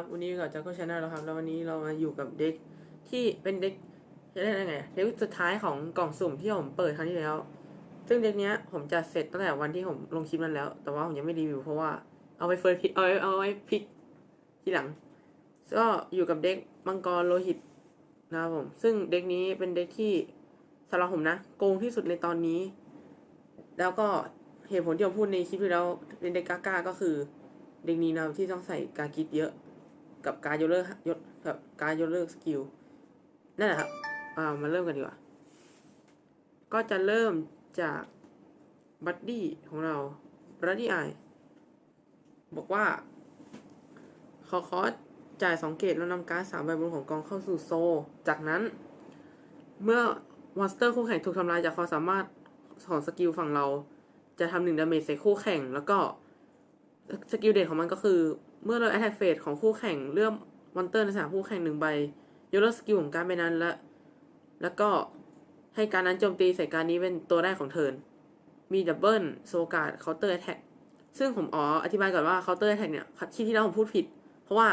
ครับวันนี้กับจักรชแนลแล้วครับ แล้ววันนี้เรามาอยู่กับเด็กที่เป็นเด็กจะเรียกได้ไงเด็กสุดท้ายของกล่องสุ่มที่ผมเปิดครั้งที่แล้ว ซึ่งเด็กเนี้ยผมจะเสร็จตั้งแต่วันที่ผมลงคลิปนั้นแล้ว แต่ว่าผมยังไม่รีวิวเพราะว่าเอาไปเฟิร์สพิกเอาไว้เอาไว้พลิกทีหลัง ก็อยู่กับเด็กมังกรโลหิตนะครับผม ซึ่งเด็กนี้เป็นเด็กที่สำหรับผมนะโกงที่สุดในตอนนี้ แล้วก็เหตุผลที่ผมพูดในคลิปที่แล้วเป็นเด็กกล้าก็คือเด็กนี้นะที่ต้องใส่การกิดเยอะ กับการยกเลิกยกกับการยกเลิกสกิลนั่นแหละครับอ่ามาเริ่มกันดีกว่า ก็จะเริ่มจากบัดดี้ของเราบัดดี้ไอบอกว่าขอคอสจ่ายสองเกตแล้วนำการ์ดสามใบบนของกองเข้าสู่โซ จากนั้นเมื่อมอนสเตอร์คู่แข่งถูกทำลายจากความสามารถของสกิลฝั่งเรา จะทำหนึ่งดาเมจใส่คู่แข่ง แล้วก็ สกิลเด่นของมันก็คือ เมื่อเรา attack phase ของคู่แข่งเลือกมอนเตอร์ในสนามคู่แข่งหนึ่งใบยกเลิกสกิลของการดใบนั้นและ แล้วก็ให้การนั้นโจมตีใส่การนี้เป็นตัวแรกของเทิร์นมีดับเบิลโซการ์ดเคาน์เตอร์แอ t แทกซึ่งผมอ๋ออธิบายก่อนว่าเคาน์เตอร์แอ t แทกเนี่ยที่ที่แล้วผมพูดผิด เพราะว่า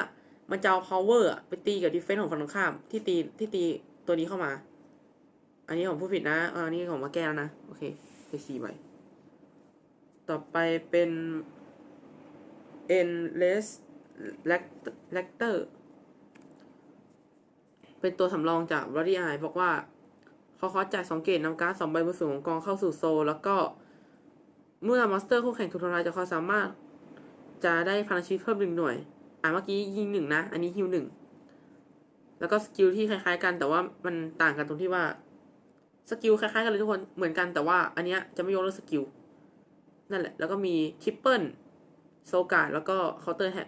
มันจะเอา power อะไปตีกับ defense ของฝั่งตรงข้ามที่ตีที่ตีตัวนี้เข้ามา อันนี้ผมพูดผิดนะอาอันนี้ผมมาแก้แล้วนะ โอเคไปสี่ใบต่อไปเป็น N l e s s lector เป็นตัวสำรองจาก Bloody Eye บอกว่าเขาคอจ่ายสองเกตนำการ์ดสองใบบนสูงของกองเข้าสู่โซ แล้วก็เมื่อมอนสเตอร์คู่แข่งถูกทำลายจากความสามารถ จะได้พลังชีวิตเพิ่มหนึ่งหน่วย อ่าเมื่อกี้ยิงหนึ่งนะ อันนี้ฮิวหนึ่ง แล้วก็สกิลที่คล้ายๆกัน แต่ว่ามันต่างกันตรงที่ว่าสกิลคล้ายๆกันเลยทุกคนเหมือนกันแต่ว่าอันเนี้ยจะไม่ยกเลิกสกิลนั่นแหละ แล้วก็มีทริปเปิล โซการ์ดแล้วก็เคาน์เตอร์แฮท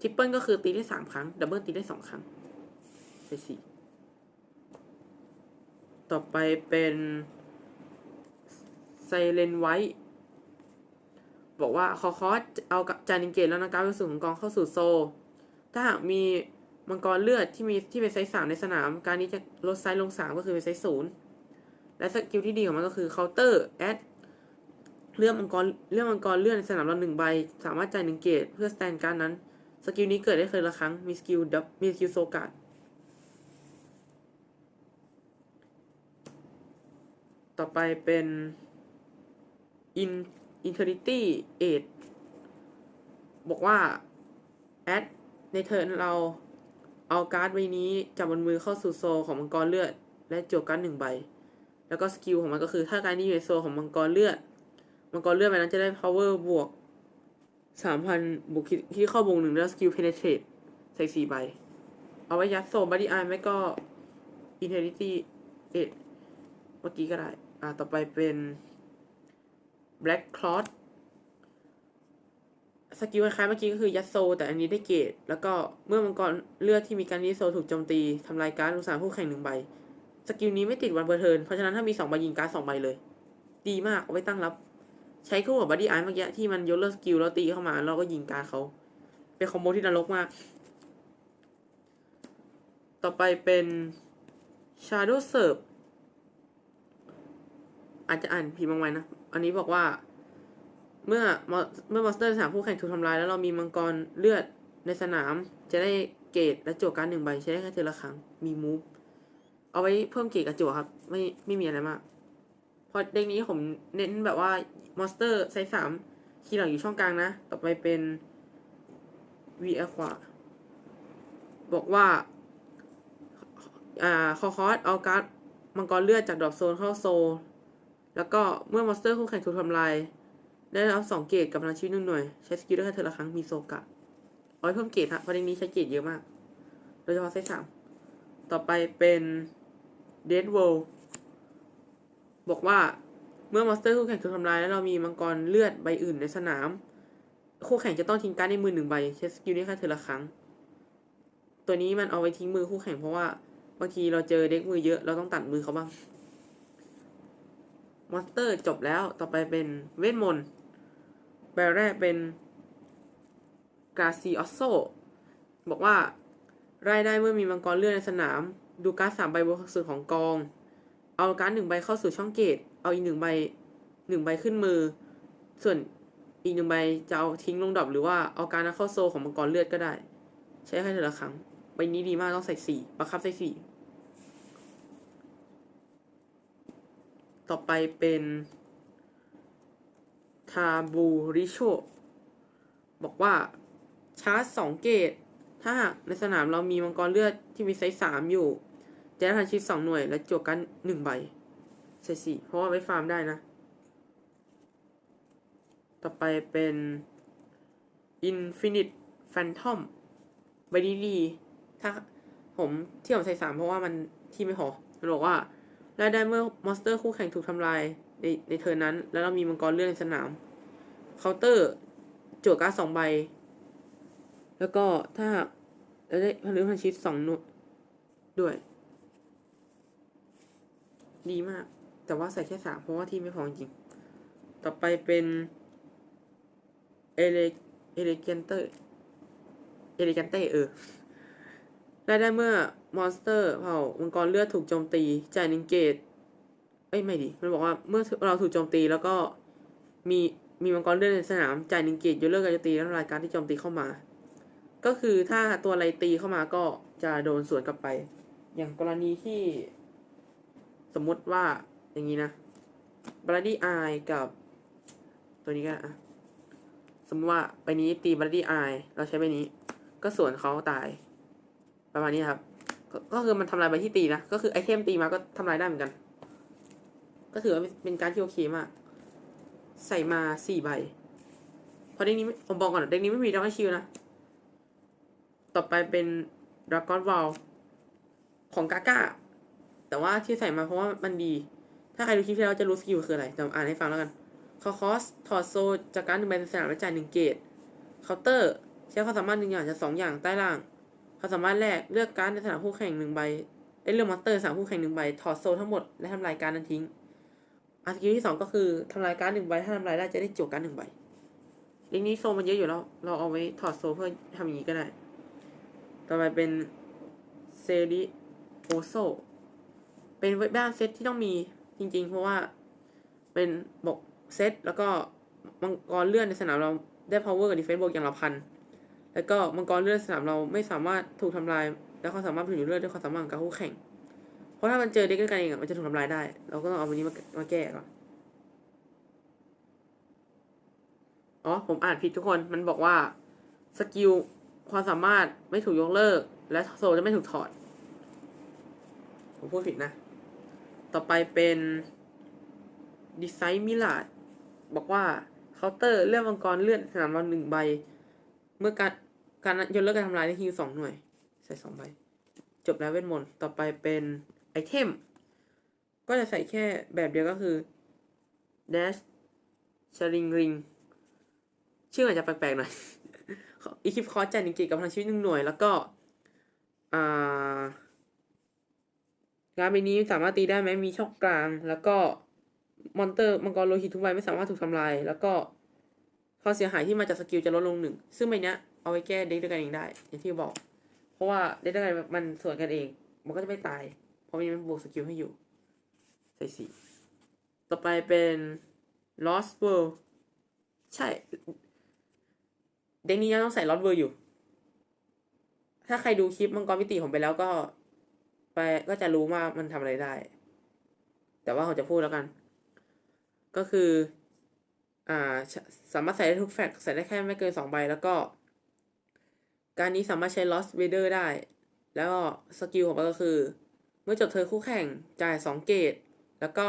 ทริปเปิลก็คือตีได้สามครั้ง ดับเบิลตีได้สองครั้งไปสี่ต่อไปเป็นไซเลนไวท์บอกว่าคอคอสเอาจานิงเกตแล้วนะการเป็นสูงของกองเข้าสู่โซ ถ้าหากมีมังกรเลือดที่มีที่เป็นไซส์สามในสนาม การนี้จะลดไซส์ลงสามก็คือเป็นไซส์ศูนย์และสกิลที่ดีของมันก็คือเคาน์เตอร์แอด เลือกมังกรเลือกมังกรเลื่อนในสนามเราหนึ่งใบ สามารถจ่ายหนึ่งเกตเพื่อสแตนการนั้น สกิลนี้เกิดได้เคยละครั้ง มีสกิลดับมีสกิลโซการ์ดต่อไปเป็น in integrity 8บอกว่า แอด ในเทิร์นเราเอาการ์ดใบนี้จากบนมือเข้าสู่โซของมังกรเลือด และจวกการ์ดหนึ่งใบ แล้วก็สกิลของมันก็คือ ถ้าการนี้อยู่ในโซของมังกรเลือด มังกรเลือดไปนั้นจะได้ power บวกสามพันบวกที่เข้าบวกหนึ่งแล้วสกิล penetrate ใส่สี่ใบ เอาไว้ยัดโซบัดดี้ไอไม่ก็ integrity เอ็ดเมื่อกี้ก็ได้ อ่า ต่อไปเป็น black cloth สกิลคล้ายๆเมื่อกี้ก็คือยัดโซ แต่อันนี้ได้เกรดแล้วก็เมื่อมังกรเลือดที่มีการยัดโซถูกโจมตีทำลายการ์ดลูกสามคู่แข่งหนึ่งใบ สกิลนี้ไม่ติดวันเบอร์เทิร์นเพราะฉะนั้นถ้ามีสองใบยิงการ์ดสองใบเลย ดีมากเอาไว้ตั้งรับ ใช้คู่กับบัดดี้ไอเมื่อกี้ที่มันยกเลิกสกิลแล้วตีเข้ามาแล้วก็ยิงการเขา เป็นคอมโบที่นรกมาก ต่อไปเป็น Shadow Serve อาจจะอ่านผิดบางไว้นะ อันนี้บอกว่า เมื่อเมื่อมอนสเตอร์สามคู่แข่งถูกทำลายแล้วเรามีมังกรเลือดในสนาม จะได้เกรดและจั่วการหนึ่งใบใช้ได้แค่เทอละครั้งมีมูฟเอาไว้เพิ่มเกรดกับจั่วครับ ไม่ไม่มีอะไรมาก พอเด็กนี้ผมเน้นแบบว่ามอนสเตอร์ไซส์สามคีย์หลังอยู่ช่องกลางนะ ต่อไปเป็น V อควาบอกว่า อ่า คอคอสเอาการ์ดมังกรเลือดจากดรอปโซนเข้าโซลแล้วก็เมื่อมอนสเตอร์คู่แข่งถูกทำลาย ได้รับสองเกรดกับพลังชีวิตหนึ่งหน่วย ใช้สกิลได้แค่เทอละครั้งมีโซกะเอาไว้เพิ่มเกรดครับเพราะเด็กนี้ใช้เกรดเยอะมาก โดยเฉพาะไซส์สามต่อไปเป็น Dead World บอกว่าเมื่อมอนสเตอร์คู่แข่งถูกทำลายแล้วเรามีมังกรเลือดใบอื่นในสนาม คู่แข่งจะต้องทิ้งการ์ดในมือหนึ่งใบใช้สกิลได้แค่เทอละครั้ง ตัวนี้มันเอาไว้ทิ้งมือคู่แข่งเพราะว่าบางทีเราเจอเด็กมือเยอะเราต้องตัดมือเขาบ้างมอนสเตอร์จบแล้วต่อไปเป็นเวทมนต์ใบแรกเป็นกาซิออสโซบอกว่ารายได้เมื่อมีมังกรเลือดในสนาม ดูการ์ดสามใบบนสุดของกอง เอาการ์ดหนึ่งใบเข้าสู่ช่องเกต เอาอีกหนึ่งใบหนึ่งใบขึ้นมือ ส่วนอีกหนึ่งใบจะเอาทิ้งลงดรอปหรือว่าเอาการ์ดเข้าโซของมังกรเลือดก็ได้ ใช้แค่เดือนละครั้งใบนี้ดีมากต้องใส่สี่บังคับใส่สี่ต่อไปเป็นทาบูริโชบอกว่าชาร์จสองเกต ถ้าหากในสนามเรามีมังกรเลือดที่มีไซส์สามอยู่ จะได้ทันชีวิตสองหน่วย และจวกกันหนึ่งใบใส่สี่เพราะว่าไว้ฟาร์มได้นะ ต่อไปเป็น Infinite Phantom ใบนี้ดีถ้าผมที่ผมใส่สามเพราะว่ามันที่ไม่พอมันบอกว่าได้ได้เมื่อมอนสเตอร์คู่แข่งถูกทำลายในในเทิร์นั้น แล้วเรามีมังกรเลื่อดในสนามเคาน์เตอร์จวการ์ดสองใบ แล้วก็ถ้าเราได้พลืพันชิตสองหน่วยด้วย ดีมาก แต่ว่าใส่แค่สามเพราะว่าที่ไม่พอจริง ต่อไปเป็นเอเลเอเลเกนเตอร์เอเลกันเตเออได้ได้เมื่อมอนสเตอร์เผ่ามังกรเลือดถูกโจมตี จ่ายหนึ่งเกตเอ้ยไม่ดิมันบอกว่าเมื่อเราถูกโจมตีแล้วก็มีมีมังกรเลือดในสนามจ่ายหนึ่งเกตยกเลิกการโจมตีและทำลายการที่โจมตีเข้ามา ก็คือถ้าตัวอะไรตีเข้ามาก็จะโดนสวนกลับไป อย่างกรณีที่ สมมุติว่าอย่างนี้นะบรัดดี้ไอกับ ตัวนี้ก็อะสมมติว่าใบนี้ตีบรัดดี้ไอเราใช้ใบนี้ ก็ส่วนเขาตาย ประมาณนี้ครับกก็คือมันทำลายใบที่ตีนะ ก็คือไอเทมตีมาก็ทำลายได้เหมือนกัน ก็ถือว่าเป็นการที่โอเคมาก ใส่มาสี่ใบเพราะเด็กนี้ผมบอกก่อนเด็กนี้ไม่มีดราก้อนชิลนะ ต่อไปเป็นดราก้อนวอลของกาก้า แต่ว่าที่ใส่มาเพราะว่ามันดี ถ้าใครดูคลิปที่แล้วจะรู้สกิลคืออะไรแต่อ่านให้ฟังแล้วกันคอคอสถอดโซจากการหนึ่งใบในสนามและจ่ายหนึ่งเกตเคาน์เตอร์ใช้ความสามารถหนึ่งอย่างจากสองอย่างใต้ล่างความสามารถแรกเลือกการในสนามคู่แข่งหนึ่งใบไอเลือกมอนสเตอร์สามคู่แข่งหนึ่งใบถอดโซทั้งหมดและทำลายการนั้นทิ้งอาสกิลที่สองก็คือทำลายการหนึ่งใบถ้าทำลายได้จะได้จวกการหนึ่งใบลิงนี้โซมันเยอะอยู่แล้วเราเอาไว้ถอดโซเพื่อทำอย่างนี้ก็ได้ ต่อไปเป็นเซริโอโซ เป็นเว็บบ้านเซตที่ต้องมีจริง ๆ เพราะว่าเป็นบอกเซตแล้วก็มังกรเลื่อนในสนามเราได้ power กับ defense บวกอย่างละพัน แล้วก็มังกรเลื่อนสนามเราไม่สามารถถูกทำลาย และความสามารถผิวเลือดด้วยความสามารถของการคู่แข่ง เพราะถ้ามันเจอเด็กด้วยกันเองมันจะถูกทำลายได้ เราก็ต้องเอาวันนี้มามาแก้ก่อน อ๋อ ผมอ่านผิดทุกคน มันบอกว่าสกิลความสามารถไม่ถูกยกเลิก และโซจะไม่ถูกถอด ผมพูดผิดนะ ต่อไปเป็นดีไซน์มิลาดบอกว่าเคาน์เตอร์เลือกมังกรเลื่อนสนามเราหนึ่งใบ เมื่อการการยกเลิกการทำลายได้ฮิวสองหน่วย ใส่สองใบ จบแล้วเวทมนต์ต่อไปเป็นไอเทม ก็จะใส่แค่แบบเดียวก็คือ dash ชริงริงชื่ออาจจะแปลกๆหน่อยอีคิปคอร์สจ่ายหนึ่งกิจกับพลังชีวิตหนึ่งหน่วย แล้วก็ อ่า การใบนี้สามารถตีได้ไหมมีช่องกลาง แล้วก็มอนเตอร์มังกรโลหิตทุกใบไม่สามารถถูกทำลาย แล้วก็ความเสียหายที่มาจากสกิลจะลดลงหนึ่ง ซึ่งใบเนี้ยเอาไว้แก้เด็กด้วยกันเองได้ อย่างที่บอก เพราะว่าเด็กด้วยกันมันส่วนกันเอง มันก็จะไม่ตาย เพราะมันบวกสกิลให้อยู่ ใส่สีต่อไปเป็น Lost World ใช่ เด็กนี้ยังต้องใส่ Lost World อยู่ ถ้าใครดูคลิปมังกรมิติผมไปแล้วก็ ไปก็จะรู้ว่ามันทำอะไรได้ แต่ว่าผมจะพูดแล้วกัน ก็คือ อ่าสสามารถใส่ได้ทุกแฟกใส่ได้แค่ไม่เกินสองใบแล้วก็ การนี้สามารถใช้ Lost Vader ได้ แล้วก็สกิลของมันก็คือ เมื่อจบเธอคู่แข่งจ่ายสองเกต แล้วก็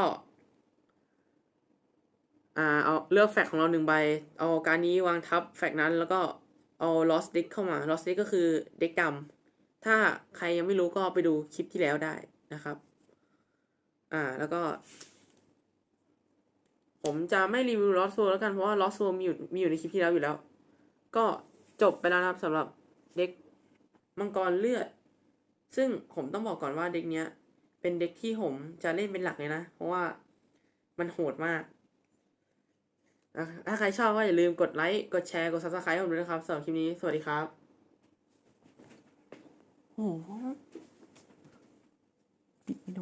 อ่า เอาเลือกแฟกของเราหนึ่งใบ เอาการนี้วางทับแฟกนั้น แล้วก็เอา Lost Deck เข้ามา Lost Deck ก็คือเด็กดำ ถ้าใครยังไม่รู้ก็ไปดูคลิปที่แล้วได้นะครับ อ่า แล้วก็ ผมจะไม่รีวิวลอสโซแล้วกันเพราะว่าลอสโซมีอยู่มีอยู่ในคลิปที่แล้วอยู่แล้ว ก็จบไปแล้วนะครับสำหรับเด็กมังกรเลือด ซึ่งผมต้องบอกก่อนว่าเด็กเนี้ย เป็นเด็กที่ผมจะเล่นเป็นหลักเลยนะ เพราะว่ามันโหดมากถ้าใครชอบก็อย่าลืมกดไลค์ กดแชร์ กด subscribe ให้ผมด้วยนะครับสำหรับคลิปนี้ สวัสดีครับ ปิดไม่โด